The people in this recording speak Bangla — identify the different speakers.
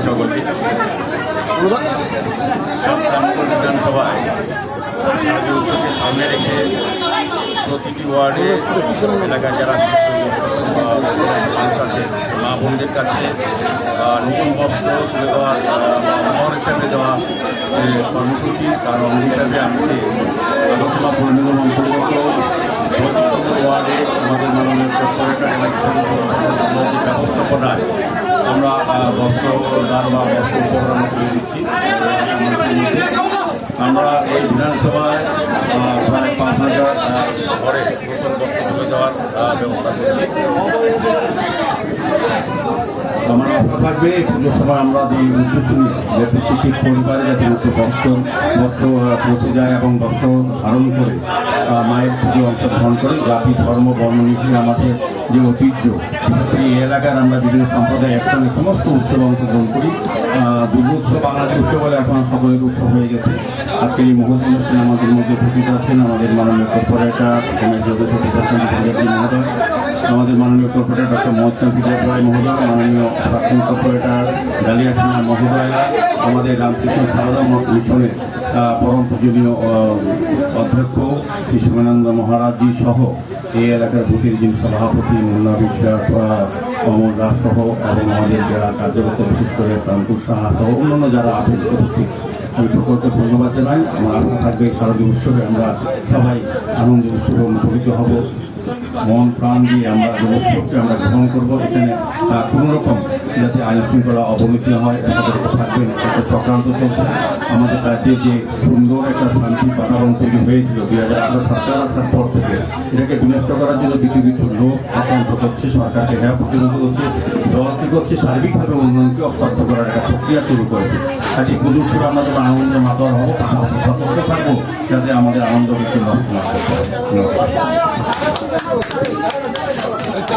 Speaker 1: সকলকে রেখে প্রতিটি ওয়ার্ডে এলাকায় যারা মা বোনদের কাছে নতুন বস্ত্র তুলে দেওয়া আহ, হিসাবে দেওয়া আমাদের মাননীয় কর্পোরেটর ব্যবস্থাপনায় আমরা আহ, বস্ত্র দান বা বস্ত্র উপকরণ করে দিচ্ছি। আমরা এই বিধানসভায় প্রায় পাঁচ হাজার ঘরে নতুন বস্ত্র দেওয়ার ব্যবস্থা করছি। আমার আশা থাকবে এই পুজোর সময় আমরা যে উদ্দেশ্য যে প্রত্যেকটি পরিবারে যাতে উচ্চ বস্ত্র বস্ত্র পৌঁছে যায় এবং বস্ত্র ধারণ করে মায়ের পুজো অংশগ্রহণ করে, জাতি, ধর্ম, বর্ণ নির্বিশেষে আমাদের যে ঐতিহ্য এই এলাকার আমরা বিভিন্ন সম্প্রদায় একসঙ্গে সমস্ত উৎসবে অংশগ্রহণ করি। দুর্গোৎসব বাংলাদেশ উৎসব বলে এখন সকলের উৎসব হয়ে গেছে। আজকে এই মহোদয় অনুষ্ঠানে আমাদের মধ্যে উপস্থিত আছেন আমাদের মাননীয় কর্পোরেটর সমাজ সদস্য কর্পোরেটর ডক্টর মোহাম্মদ বিজয় রায় মহোদয়, মাননীয় প্রাক্তন কর্পোরেটর ডালিয়া সিনহা মহোদয়া, আমাদের রামকৃষ্ণ সারদা মিশনের পরম পূজনীয় অধ্যক্ষ কৃষ্ণানন্দ মহারাজজি সহ এই এলাকার বুথের যিনি সভাপতি মুন্না বিশ্বাস অমর দাস সহ এবং আমাদের যারা কার্যরত বিশেষ করে প্রান্তুর সাহা সহ অন্যান্য যারা আছেন উপস্থিত। আমি সকলকে ধন্যবাদ জানাই। আমার আশা থাকবে শারদীয় উৎসবে আমরা সবাই আনন্দ উৎসবে মুখরিত হব। মন প্রাণ দিয়ে আমরা উৎসবকে আমরা গ্রহণ করব। এখানে আহ, কোনো রকম যাতে আইন শৃঙ্খলা অবনতি হয় সতর্ক থাকবেন একটা চক্রান্ত চলছে। আমাদের রাজ্যে যে সুন্দর একটা শান্তি বাতাবরণ তৈরি হয়েছিল দুই হাজার আঠারো সরকার আসার পর থেকে এটাকে বিনষ্ট করার জন্য কিছু কিছু লোক আক্রান্ত করছে সরকারকে হ্যাঁ প্রতিরোধ করছে দল কি করছে সার্বিকভাবে উন্নয়নকে অস্বার্থ করার একটা প্রক্রিয়া শুরু করেছে। কাজে পুজোর সময় আমরা যখন আনন্দে মাতোয়ার হব পাশাপাশি সতর্ক থাকব যাতে আমাদের আনন্দ বিচ্ছিন্ন না করতে।